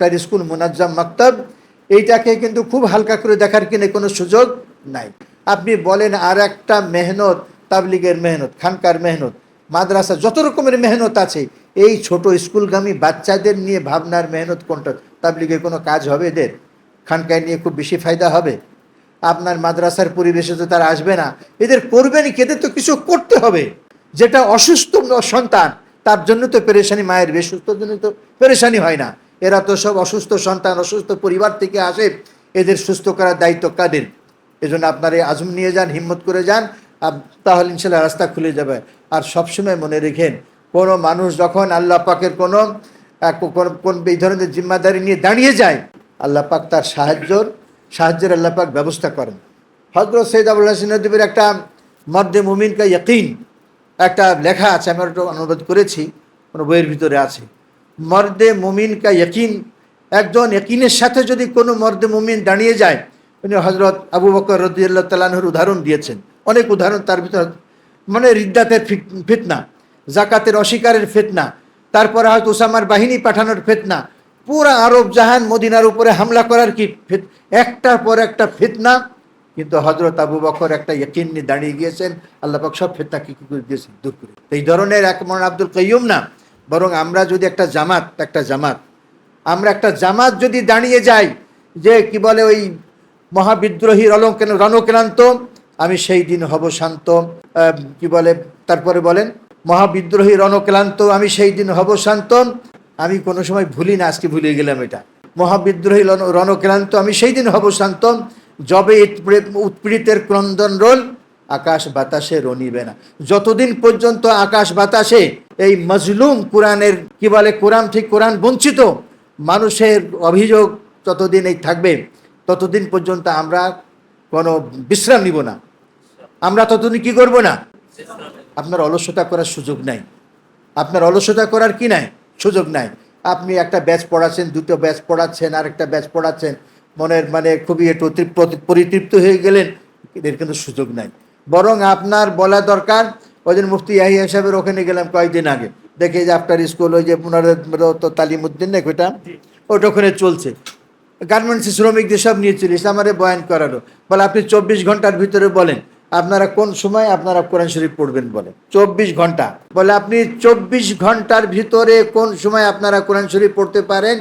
তার স্কুল মুনাজ্জাম মাক্তাব, এইটাকে কিন্তু খুব হালকা করে দেখার কিনে কোনো সুযোগ নাই। আপনি বলেন আর একটা মেহনত, তাবলিগের মেহনত, খানকার মেহনত, মাদ্রাসা যত রকমের মেহনত আছে, এই ছোট স্কুলগামী বাচ্চাদের নিয়ে ভাবনার মেহনত কোনটা? তাবলিগের কোনো কাজ হবে এদের? খানকায় নিয়ে খুব বেশি ফায়দা হবে? আপনার মাদ্রাসার পরিবেশে তো তারা আসবে না। এদের করবেনই? এদের তো কিছু করতে হবে। যেটা অসুস্থ সন্তান, তার জন্য তো পেরেশানি, মায়ের বেসুস্থর জন্য তো পেরেশানি হয় না। এরা তো সব অসুস্থ সন্তান, অসুস্থ পরিবার থেকে আসে, এদের সুস্থ করার দায়িত্ব কাদের? এজন্য আপনার এই আজম নিয়ে যান, হিম্মত করে যান তাহলে ইনশাল্লাহ রাস্তা খুলে যাবে। আর সবসময় মনে রেখেন, কোনো মানুষ যখন আল্লাহ পাকের কোনো কোন- এই ধরনের জিম্মাদারি নিয়ে দাঁড়িয়ে যায়, আল্লাহ পাক তার সাহায্যর, সাহায্যের আল্লাহ পাক ব্যবস্থা করেন। হজরত সৈয়দ আবুল হাসিন নদীবের একটা মর্দে মুমিন কা ইয়কিন, একটা লেখা আছে, আমি ওটা অনুবাদ করেছি, কোনো বইয়ের ভিতরে আছে। মর্দে মুমিন কা ইয়কিন। একজন ইয়কিনের সাথে যদি কোনো মর্দে মুমিন দাঁড়িয়ে যায়, উনি হজরত আবু বকর রদিয়াল্লাহ তালানহর উদাহরণ দিয়েছেন। অনেক উদাহরণ তার ভিতর মানে রিদ্দাতের ফিত- ফিতনা জাকাতের অস্বীকারের ফিতনা, তারপরে হয়তো উসামার বাহিনী পাঠানোর ফিতনা, পুরা আরব জাহান মদিনার উপরে হামলা করার কি একটার পর একটা ফিতনা, কিন্তু হজরত আবু বকর একটা ইয়কিন নিয়ে দাঁড়িয়ে গিয়েছেন। আল্লাহ সব ফেতনা কি করে দিয়েছেন? দূর করে এই ধরনের এক মন আব্দুল কাইয়ুম না বরং আমরা যদি একটা জামাত একটা জামাত, আমরা একটা জামাত যদি দাঁড়িয়ে যাই, যে কি বলে ওই মহাবিদ্রোহী রলকেন রণক্রান্ত, আমি সেই দিন হব শান্ত। কি বলে, তারপরে বলেন, মহাবিদ্রোহী রণক্লান্ত, আমি সেই দিন হব শান্ত। আমি কোনো সময় ভুলি না, আজকে ভুলে গেলাম এটা। মহাবিদ্রোহী রণ- রণক্লান্ত, আমি সেই দিন হব শান্ত। যবে উৎপীড়িতের ক্রন্দন রোল আকাশ বাতাসে রনিবে না। যতদিন পর্যন্ত আকাশ বাতাসে এই মজলুম কোরআনের, কি বলে কোরআন, ঠিক কোরআন বঞ্চিত, মানুষের অভিযোগ ততদিন এই থাকবে, ততদিন পর্যন্ত আমরা কোনো বিশ্রাম নিব না। আমরা ততদিন কি করব না? আপনার অলসতা করার সুযোগ নাই। আপনার অলসতা করার কি নাই? সুযোগ নাই। আপনি একটা ব্যাচ পড়াচ্ছেন, দুটো ব্যাচ পড়াচ্ছেন আর একটা ব্যাচ পড়াচ্ছেন, মনের মানে খুবই একটু তৃপ্ত- পরিতৃপ্ত হয়ে গেলেন, এদের কিন্তু সুযোগ নাই। বরং আপনার বলা দরকার ওই দিন মুফতি ইয়াহিয়া সাহেবের ওখানে গেলাম কয়েকদিন আগে। দেখে যে আফটার স্কুল ওই যে পুনরুদ্ধ তালিমুদ্দিন না ওইটা ওটা ওখানে চলছে। গার্মেন্টস শ্রমিকদের সব নিয়ে চলিস আমারে বয়ান করালো। বলে, আপনি চব্বিশ ঘণ্টার ভিতরে বলেন, আপনারা কোন সময় আপনারা কোরআন শরীফ পড়বেন বলে চব্বিশ ঘণ্টা। বলে, আপনি চব্বিশ ঘণ্টার ভিতরে কোন সময় আপনারা কোরআন শরীফ পড়তে পারেন?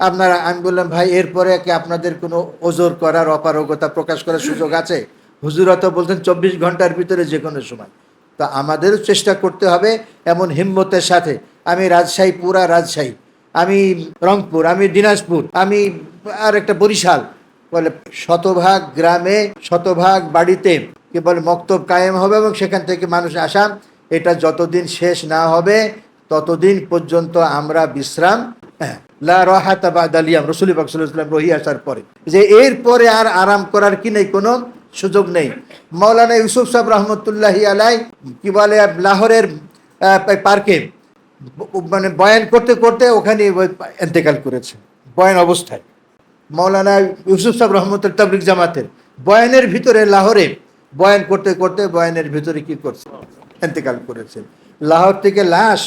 আপনারা, আমি বললাম, ভাই, এরপরে কি আপনাদের কোনো ওজোর করার অপারগতা প্রকাশ করার সুযোগ আছে? হুজুরা তো বলতেন চব্বিশ ঘণ্টার ভিতরে যে কোনো সময়। তা আমাদেরও চেষ্টা করতে হবে এমন হিম্মতের সাথে। আমি রাজশাহী পুরা রাজশাহী আমি রংপুর আমি দিনাজপুর আমি আর একটা বরিশাল বলে শতভাগ গ্রামে শতভাগ বাড়িতে কি বলে মক্তব কায়েম হবে এবং সেখান থেকে মানুষ আসা এটা যতদিন শেষ না হবে ততদিন পর্যন্ত আমরা বিশ্রাম হ্যাঁ, লা রাহাতা বাদাল ইয়াম রসুল ইসলাম রহি আসার পরে। যে এর পরে আর আরাম করার কি নেই কোনো? সুযোগ নেই। মৌলানা ইউসুফ সাহেব রহমতুল্লাহি আলাই, কি বলে, লাহোরের পার্কে মানে বয়ান করতে করতে ওখানে এন্তেকাল করেছে, বয়ান অবস্থায়। মৌলানা ইউসুফ সাহেব রহমতুল তাবলিক জামাতের, বয়ানের ভিতরে লাহোরে বয়ান করতে করতে বয়ানের ভিতরে কি করছে? এন্তেকাল করেছেন লাহোর থেকে লাশ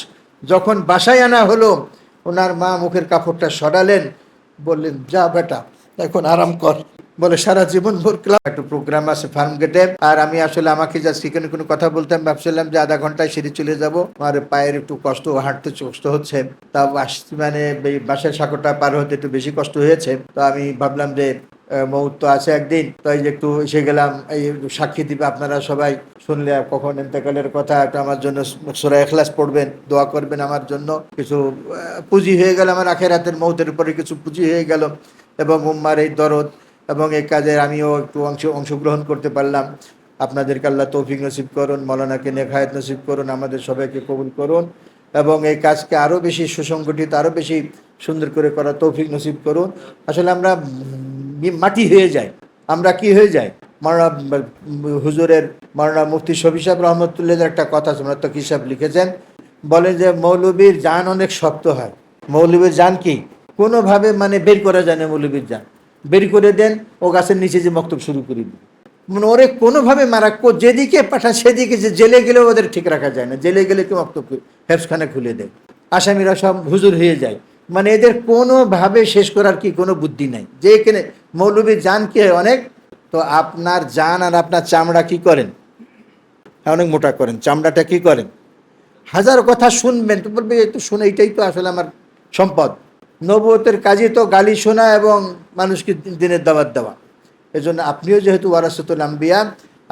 যখন বাসায় আনা হলো, ওনার মা মুখের কাপড়টা সরালেন, বললেন, যা বেটা, এখন আরাম কর। বলে সারা জীবন ভোর ক্লাব একটা প্রোগ্রাম আছে ফার্ম গেটে আর আমি আসলে আমাকে যা সেখানে কোনো কথা বলতাম ভাবছিলাম যে আধা ঘন্টায় সিঁড়ি চলে যাব। আমার পায়ের একটু কষ্ট হাঁটতে কষ্ট হচ্ছে। তা আসতে মানে বাসের সাঁকোটা পার হতে একটু বেশি কষ্ট হয়েছে। তো আমি ভাবলাম যে আহ, মৌত তো আছে একদিন। তাই যে একটু এসে গেলাম এই সাক্ষী দিবে আপনারা সবাই। শুনলে কখন এতেকালের কথা একটা আমার জন্য সোরা এখলাস পড়বেন দোয়া করবেন আমার জন্য। কিছু পুঁজি হয়ে গেল আমার আখের হাতের মৌতের উপরে কিছু পুঁজি হয়ে গেল। এবং উম্মার এই দরদ এবং এই কাজে আমিও একটু অংশ, অংশগ্রহণ করতে পারলাম। আপনাদেরকে আল্লাহ তৌফিক নসিব করুন, মৌলানাকে নেখায়ত নসিব করুন, আমাদের সবাইকে কবুল করুন এবং এই কাজকে আরও বেশি সুসংগঠিত, আরও বেশি সুন্দর করে করা তৌফিক নসিব করুন। আসলে আমরা মাটি হয়ে যাই। আমরা কি হয়ে যাই? মারা হুজুরের মারানা মুফতি সাহেব রহমতুল্লাহ একটা কথা আছে তো সাহেব লিখেছেন বলেন যে মৌলবীর জান অনেক শক্ত হয়। মৌলবীর জান কি? কোনোভাবে মানে বের করা যায় না মৌলবীর জান বের করে দেন ও গাছের নিচে যে মক্তব শুরু করে দিন মানে ওরে কোনোভাবে মারা যেদিকে পাঠান সেদিকে যে জেলে গেলেও ওদের ঠিক রাখা যায় না। জেলে গেলে কেউ মক্তব হেফসখানা খুলে দেয়। আসামিরা সব হুজুর হয়ে যায়। মানে এদের কোনোভাবে শেষ করার কি কোনো বুদ্ধি নাই। যে এখানে মৌলবীর জান কি হয় অনেক? তো আপনার জান আর আপনার চামড়া কি করেন? হ্যাঁ, অনেক মোটা করেন। চামড়াটা কি করেন? হাজার কথা শুনবেন। তো বলবে একটু শুনে এইটাই তো আসলে আমার সম্পদ। নবতের কাজে তো গালি শোনা এবং মানুষকে দিনের দাবাত দেওয়া। এজন্য আপনিও যেহেতু ওয়ারাসতুল আম্বিয়া,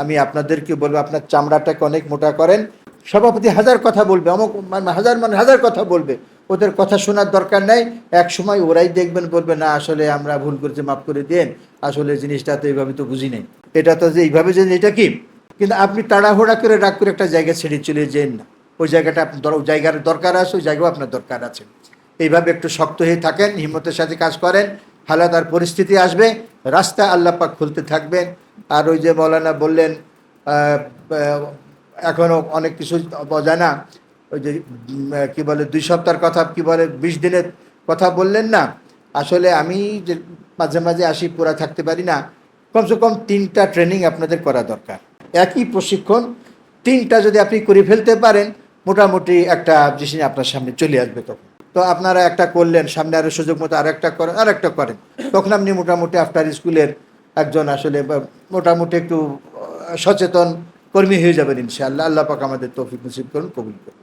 আমি আপনাদেরকে বলব, আপনার চামড়াটাকে অনেক মোটা করেন। সভাপতি হাজার কথা বলবে, অমুক হাজার মানে হাজার কথা বলবে। ওদের কথা শোনার দরকার নাই। এক সময় ওরাই দেখবেন, বলবে, না, আসলে আমরা ভুল করেছি, মাফ করে দেন আসলে জিনিসটা তো এইভাবে তো বুঝি নাই। এটা তো যে এইভাবে যে এটা কি? কিন্তু আপনি তাড়াহুড়া করে রাগ করে একটা জায়গা ছেড়ে চলে যেন না। ওই জায়গাটা জায়গার দরকার আছে, ওই জায়গাও আপনার দরকার আছে। এইভাবে একটু শক্ত হয়ে থাকেন হিম্মতের সাথে কাজ করেন হালাত আর পরিস্থিতি আসবে রাস্তা আল্লাহ পাক খুলতে থাকবেন। আর ওই যে মৌলানা বললেন আহ, অনেক কিছু অজানা ওই যে কী বলে দুই সপ্তাহের কথা কি বলে বিশ দিনের কথা বললেন না। আসলে আমি যে মাঝে মাঝে আসি পুরা থাকতে পারি না। কমসে কম তিনটা ট্রেনিং আপনাদের করা দরকার। একই প্রশিক্ষণ তিনটা যদি আপনি করে ফেলতে পারেন মোটামুটি একটা জিনিস আপনার সামনে চলে আসবে তখন। তো আপনারা একটা করলেন, সামনে আরও সুযোগ মতো আর একটা করেন আর একটা করেন। তখন আপনি মোটামুটি আফটার স্কুলের একজন আসলে মোটামুটি একটু সচেতন কর্মী হয়ে যাবেন ইনশাআল্লাহ। আল্লাহ পাক আমাদের তৌফিক নসিব করুন, কবুল করুন।